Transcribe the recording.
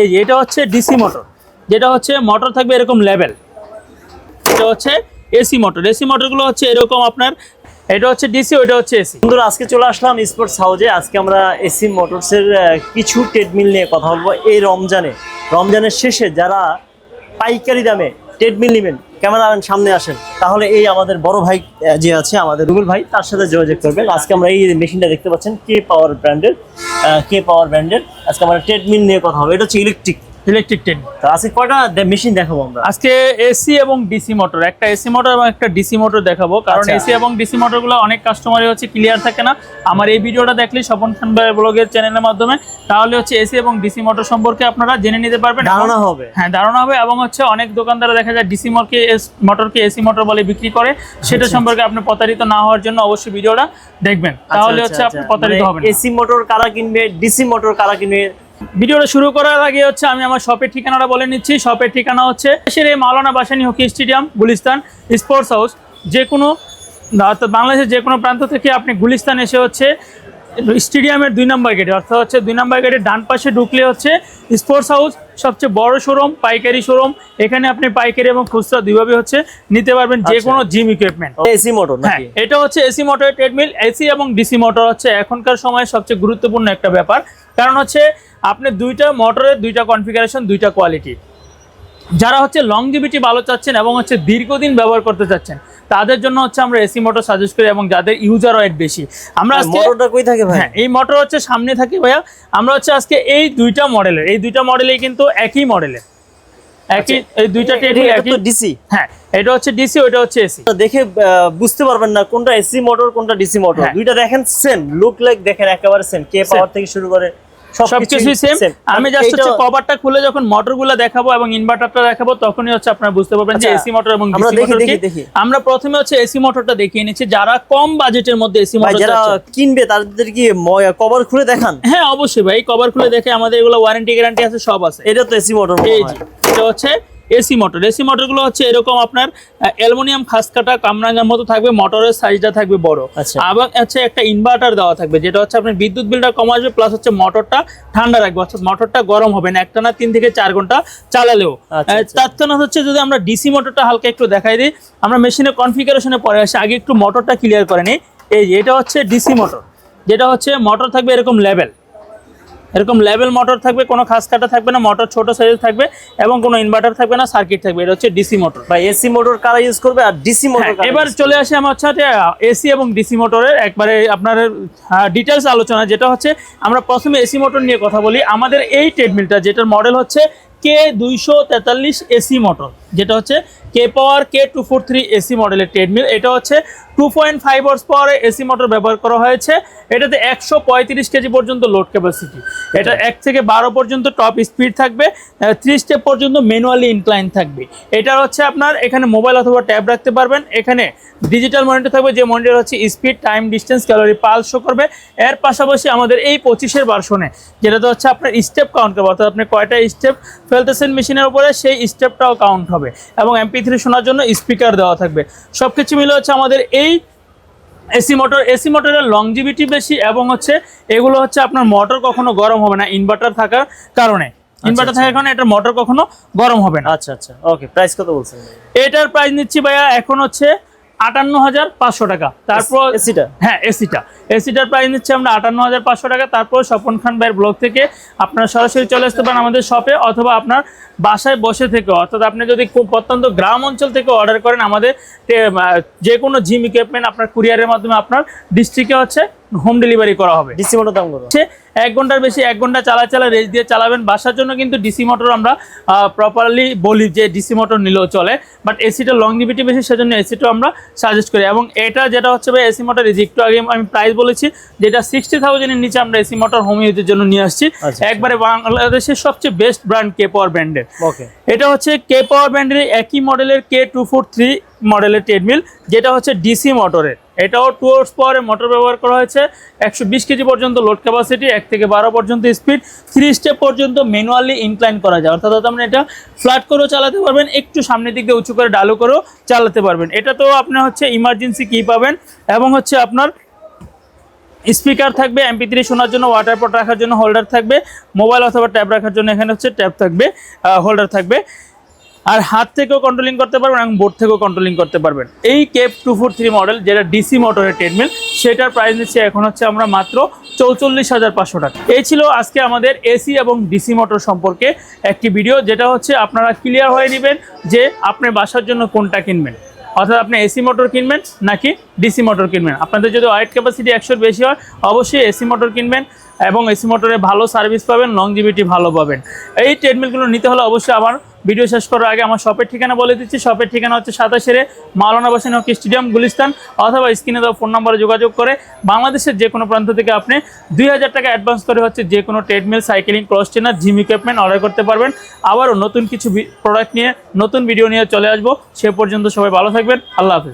এই যে, এটা হচ্ছে ডিসি মোটর যেটা হচ্ছে মোটর থাকবে এরকম লেভেল এটা হচ্ছে এসি মোটর এসি মোটরগুলো হচ্ছে এরকম আপনার, এটা হচ্ছে ডিসি ওইটা হচ্ছে এসি বন্ধুরা, আজকে চলে আসলাম স্পোর্টস হাউজে আজকে আমরা এসি মোটরসের কিছু ট্রেডমিল নিয়ে কথা বলব। এই রমজানে, রমজানের শেষে যারা পাইকারি দামে ট্রেডমিল নেবেন ক্যামেরাম্যান সামনে আসেন, তাহলে এই আমাদের বড় ভাই যে আছে আমাদের রুবেল ভাই, তার সাথে যোগাযোগ করবেন। আজকে আমরা এই মেশিনটা দেখতে পাচ্ছেন কে পাওয়ার ব্র্যান্ডের কে পাওয়ার ব্র্যান্ডের আজকে আমরা ট্রেডমিল নিয়ে কথা হবে, এটা হচ্ছে ইলেকট্রিক ইলেকট্রিক ট্রেন তো আজকে কয়টা মেশিন দেখাবো আমরা? আজকে এসি এবং ডিসি মোটর একটা এসি মোটর এবং একটা ডিসি মোটর দেখাবো। কারণ আচ্ছা। এসি এবং ডিসি মোটরগুলো অনেক কাস্টমারই হচ্ছে ক্লিয়ার থাকে না। আমার এই ভিডিওটা দেখলে স্বপন খান ভাই ব্লগের চ্যানেলের মাধ্যমে। তাহলে হচ্ছে এসি এবং ডিসি মোটর সম্পর্কে আপনারা জেনে নিতে পারবেন। ধারণা হবে। হ্যাঁ ধারণা হবে এবং হচ্ছে অনেক দোকানদারা দেখা যায় ডিসি মোটরকে মোটরকে এসি মোটর বলে বিক্রি করে। সেটা আচ্ছা, সম্পর্কে আপনি প্রতারিত না হওয়ার জন্য অবশ্যই ভিডিওটা দেখবেন। তাহলে হচ্ছে আপনি প্রতারিত হবেন এসি মোটর কারা কিনবে ডিসি মোটর কারা কিনবে ভিডিওটা শুরু করার আগে হচ্ছে আমি আমার শপের ঠিকানাটা বলে নিচ্ছি। শপের ঠিকানা হচ্ছে দেশের এই Maulana Bhasani hockey stadium, Gulistan sports house. যে কোনো অর্থাৎ বাংলাদেশের যে কোনো প্রান্ত থেকে আপনি গুলিস্তান এসে হচ্ছে স্টেডিয়ামের দুই নম্বর গেটে অর্থাৎ হচ্ছে দুই নম্বর গেটের ডান পাশে ঢুকলে হচ্ছে স্পোর্টস হাউস সবচেয়ে বড় শোরুম পাইকারি শোরুম এখানে আপনি পাইকারি এবং খুচরা দুইভাবে হচ্ছে নিতে পারবেন যে আচ্ছা। কোনো জিম ইকুইপমেন্ট এসি মোটর হ্যাঁ এটা হচ্ছে এসি মোটরের ট্রেডমিল এসি এবং ডিসি মোটর হচ্ছে এখনকার সময়ে সবচেয়ে গুরুত্বপূর্ণ একটা ব্যাপার। কারণ হচ্ছে আপনি দুইটা মোটরের দুইটা কনফিগারেশন দুইটা কোয়ালিটি যারা হচ্ছে লং লংজিভিটি ভালো চাচ্ছেন এবং হচ্ছে দীর্ঘদিন ব্যবহার করতে চাচ্ছেন তাদের জন্য হচ্ছে আমরা এসি মোটর সাজেস্ট করি এবং যাদের ইউজার ওয়েট বেশি। আমরা আজকে মোটরটা কই থাকে ভাই? হ্যাঁ এই মোটর হচ্ছে সামনে থাকি ভাইয়া। আমরা হচ্ছে আজকে এই দুইটা মডেলের এই দুইটা মডেলেই কিন্তু একই মডেলের একই এই দুইটা এটা একই। তো ডিসি হ্যাঁ এটা হচ্ছে ডিসি ওইটা হচ্ছে এসি দেখে বুঝতে পারবেন না কোনটা এসি মোটর কোনটা ডিসি মোটর হ্যাঁ। দুইটা দেখেন সেম লুক লাইক দেখেন একেবারে সেম কে পাওয়ার থেকে শুরু করে। সবকিছুই সেম আমি জাস্ট হচ্ছে কভারটা খুলে যখন মোটরগুলো দেখাবো এবং ইনভার্টারটা দেখাবো তখনই হচ্ছে আপনারা বুঝতে পারবেন যে আচ্ছা, এসি মোটর এবং আমরা ডিসি মোটর দেখি। আমরা প্রথমে হচ্ছে এসি মোটরটা দেখিয়ে নিচ্ছি। যারা কম বাজেটের মধ্যে এসি মোটর যারা কিনবে তাদের কি কভার খুলে দেখান? হ্যাঁ অবশ্যই ভাই কভার খুলে দেখে আমাদের এগুলো ওয়ারেন্টি গ্যারান্টি আছে সব আছে। এটা তো এসি মোটর এই যে এটা হচ্ছে এসি মোটর। এসি মোটরগুলো হচ্ছে এরকম আপনার অ্যালুমিনিয়াম খাস কাটা কামরাঙ্গার মতো থাকবে মোটরের সাইজটা থাকবে বড়। আচ্ছা। এবং হচ্ছে একটা ইনভার্টার দেওয়া থাকবে যেটা হচ্ছে আপনার বিদ্যুৎ বিলটা কম আসবে প্লাস হচ্ছে মোটরটা ঠান্ডা রাখবে অর্থাৎ মোটরটা গরম হবে না একটা না তিন থেকে চার ঘণ্টা চালালেও। আচ্ছা, আচ্ছা। তার জন্য হচ্ছে যদি আমরা ডিসি মোটরটা হালকা একটু দেখাই দিই আমরা মেশিনের কনফিগারেশনে পরে আসি আগে একটু মোটরটা ক্লিয়ার করে নিই। এই এটা হচ্ছে ডিসি মোটর যেটা হচ্ছে মোটর থাকবে এরকম লেভেল এরকম লেভেল মোটর থাকবে কোনো খাস কাটা থাকবে না মোটর ছোট সাইজ থাকবে এবং কোনো ইনভার্টার থাকবে না সার্কিট থাকবে এটা হচ্ছে ডিসি মোটর ভাই এসি মোটর কারা ইউজ করবে আর ডিসি মোটর কারা হ্যাঁ, এবার চলে আসে আমার হচ্ছে এসি এবং ডিসি মোটরের একবারে আপনার ডিটেলস আলোচনা যেটা হচ্ছে আমরা প্রথমে এসি মোটর নিয়ে কথা বলি। আমাদের এই ট্রেডমিলটা যেটার মডেল হচ্ছে কে দুইশো তেতাল্লিশ এসি মোটর যেটা হচ্ছে K power K two four three AC মডেলের ট্রেডমিল এটা হচ্ছে টু পয়েন্ট ফাইভ হর্স পাওয়ারে এসি মোটর ব্যবহার করা হয়েছে। এটাতে একশো পঁয়ত্রিশ কেজি পর্যন্ত লোড ক্যাপাসিটি এটা এক থেকে বারো পর্যন্ত টপ স্পিড থাকবে ত্রিশ স্টেপ পর্যন্ত ম্যানুয়ালি ইনক্লাইন থাকবে। এটা হচ্ছে আপনার এখানে মোবাইল অথবা ট্যাব রাখতে পারবেন। এখানে ডিজিটাল মনিটর থাকবে যে মনিটর হচ্ছে speed time distance calorie pulse show করবে। এর পাশাপাশি আমাদের এই পঁচিশের ভার্সনে যেটাতে হচ্ছে আপনার স্টেপ কাউন্ট করবে। অর্থাৎ আপনি কয়টা স্টেপ ফেলতেছেন মেশিনের উপরে সেই স্টেপটাও কাউন্ট হবে। এবং এমপি থ্রি শোনার জন্য স্পিকার দেওয়া থাকবে। সব কিছু মিলে হচ্ছে আমাদের এই এসি মোটর। এসি মোটরের লংজিভিটি বেশি এবং হচ্ছে এগুলো হচ্ছে আপনার মোটর কখনো গরম হবে না ইনভার্টার থাকার কারণে। ইনভার্টার আচ্ছা। থাকার কারণে এটার মোটর কখনো গরম হবে না। আচ্ছা আচ্ছা। ওকে প্রাইস কত বলছেন? এটার প্রাইস নিচ্ছি ভাইয়া এখন হচ্ছে আটান্ন হাজার পাঁচশো টাকা। তারপর এসিটা? হ্যাঁ এসিটা। এসিটার প্রাইস নিচ্ছে আমরা আটান্ন হাজার পাঁচশো টাকা। তারপর স্বপন খান ভাইয়ের ব্লগ থেকে আপনার সরাসরি চলে আসতে পারেন আমাদের শপে অথবা আপনার বাসায় বসে থেকে। অর্থাৎ আপনি যদি খুব প্রত্যন্ত গ্রাম অঞ্চল থেকে অর্ডার করেন আমাদের যে কোনো জিম ইকুইপমেন্ট আপনার কুরিয়ারের মাধ্যমে আপনার ডিস্ট্রিক্টে হচ্ছে। হোম ডেলিভারি করা হবে। ডিসি মোটর দাম কত এক ঘণ্টার বেশি এক ঘণ্টা চালা চালা রেস দিয়ে চালাবেন। বাসার জন্য কিন্তু ডিসি মোটর আমরা প্রপারলি বলি যে ডিসি মোটর নিলেও চলে। বাট এসিটা লংজিভিটি বেশি সেজন্য এসিটাও আমরা সাজেস্ট করি। এবং এটা যেটা হচ্ছে ভাই এসি মোটর একটু আগে আমি প্রাইস বলেছি যেটা সিক্সটি থাউজেন্ডের নিচে আমরা এসি মোটর হোম ইউজের জন্য নিয়ে আসছি। আচ্ছা। একবারে বাংলাদেশের সবচেয়ে বেস্ট ব্র্যান্ড কে পাওয়ার ব্র্যান্ডের ওকে এটা হচ্ছে কে পাওয়ার ব্র্যান্ডের একই মডেলের কে টু ফোর থ্রি মডেলের ট্রেডমিল যেটা হচ্ছে ডিসি মোটরের এটাও টু আওয়ার্স পাওয়ারে মোটর ব্যবহার করা হয়েছে। একশো বিশ কেজি পর্যন্ত লোড ক্যাপাসিটি এক থেকে বারো পর্যন্ত স্পিড থ্রি স্টেপ পর্যন্ত ম্যানুয়ালি ইনক্লাইন করা যায়। অর্থাৎ আপনি এটা ফ্ল্যাট করেও চালাতে পারবেন, একটু সামনের দিক দিয়ে উঁচু করে ডালু করেও চালাতে পারবেন। এটা তো আপনার হচ্ছে ইমার্জেন্সি কি পাবেন এবং হচ্ছে আপনার স্পিকার থাকবে এমপি থ্রি শোনার জন্য ওয়াটার পট রাখার জন্য হোল্ডার থাকবে মোবাইল অথবা ট্যাব রাখার জন্য এখানে হচ্ছে ট্যাব থাকবে হোল্ডার থাকবে। আর হাত থেকেও কন্ট্রোলিং করতে পারবেন এবং বোর্ড থেকেও কন্ট্রোলিং করতে পারবেন। এই K two four three model যেটা ডিসি মোটরের ট্রেডমিল সেটার প্রাইস নিচ্ছে এখন হচ্ছে আমরা মাত্র চৌচল্লিশ হাজার পাঁচশো টাকা। এই ছিল আজকে আমাদের এসি এবং ডিসি মোটর সম্পর্কে একটি ভিডিও যেটা হচ্ছে আপনারা ক্লিয়ার হয়ে নেবেন যে আপনি বাসার জন্য কোনটা কিনবেন। অর্থাৎ আপনি এসি মোটর কিনবেন নাকি ডিসি মোটর কিনবেন। আপনাদের যদি ওয়াইট ক্যাপাসিটি একশোর বেশি হয়, অবশ্যই এসি মোটর কিনবেন এবং এসি মোটরে ভালো সার্ভিস পাবেন লং লংজিভিটি ভালো পাবেন। এই ট্রেডমিলগুলো নিতে হলে অবশ্যই আমার ভিডিও শেষ করার আগে আমার শপের ঠিকানা বলে দিচ্ছি। শপের ঠিকানা হচ্ছে সাতাশেরে মাওলানা বাসিন হকি স্টেডিয়াম, গুলিস্তান, অথবা স্ক্রিনে দেওয়া ফোন নম্বরে যোগাযোগ করে বাংলাদেশের যে কোনো প্রান্ত থেকে আপনি দুই হাজার টাকা অ্যাডভান্স করে হচ্ছে যে কোনো treadmill cycling cross trainer gym equipment order করতে পারবেন। আবারও নতুন কিছু প্রোডাক্ট নিয়ে, নতুন ভিডিও নিয়ে চলে আসব। সে পর্যন্ত সবাই ভালো থাকবেন। আল্লাহ হাফিজ।